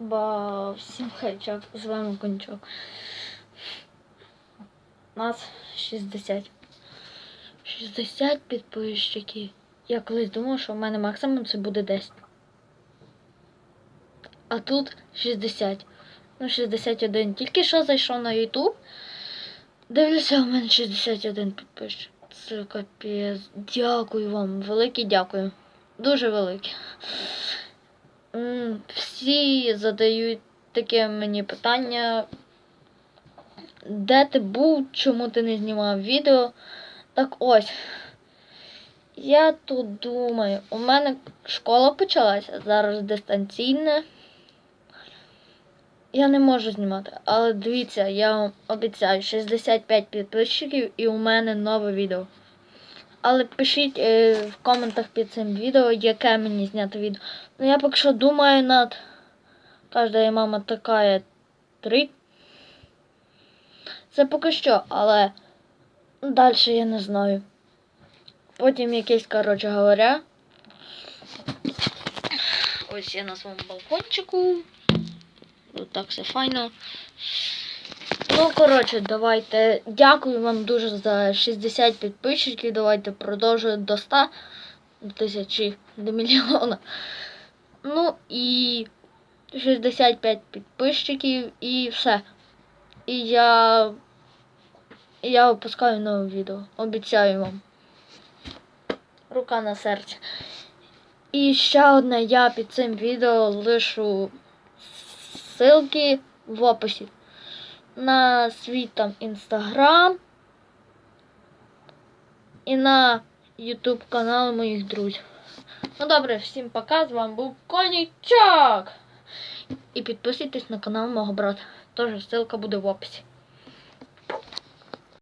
Ба всім хайчак, з вами Кончок. Нас 60. 60 підписчиків. Я колись думав, що в мене максимум це буде 10. А тут 60. Ну, 61. Тільки що зайшов на YouTube. Дивлюся, у мене 61 підписчик. Це капець. Дякую вам. Велике дякую. Дуже велике. Всі задають таке мені питання. Де ти був? Чому ти не знімав відео? Так ось. Я тут думаю, у мене школа почалася, зараз дистанційне. Я не можу знімати, але дивіться, я вам обіцяю 65 підписчиків і у мене нове відео. Але пишіть е, в коментах під цим відео, яке мені зняти відео. Ну я поки що думаю над кожна мама така 3. Це поки що, але далі я не знаю. Потім якийсь, коротше говоря. Ось я на своєму балкончику. Ось так все файно. Ну, коротше, давайте. Дякую вам дуже за 60 підписчиків. Давайте продовжуємо до 100 до тисячі, до мільйона. Ну і 65 підписчиків і все. І я. Я випускаю нове відео. Обіцяю вам. Рука на серце. І ще одне, я під цим відео лишу ссылки в описі на свій там інстаграм і на ютуб канал моїх друзів. Ну добре, всім пока. З вами був Конічок. І підписуйтесь на канал мого брата. Теж ссылка буде в описі.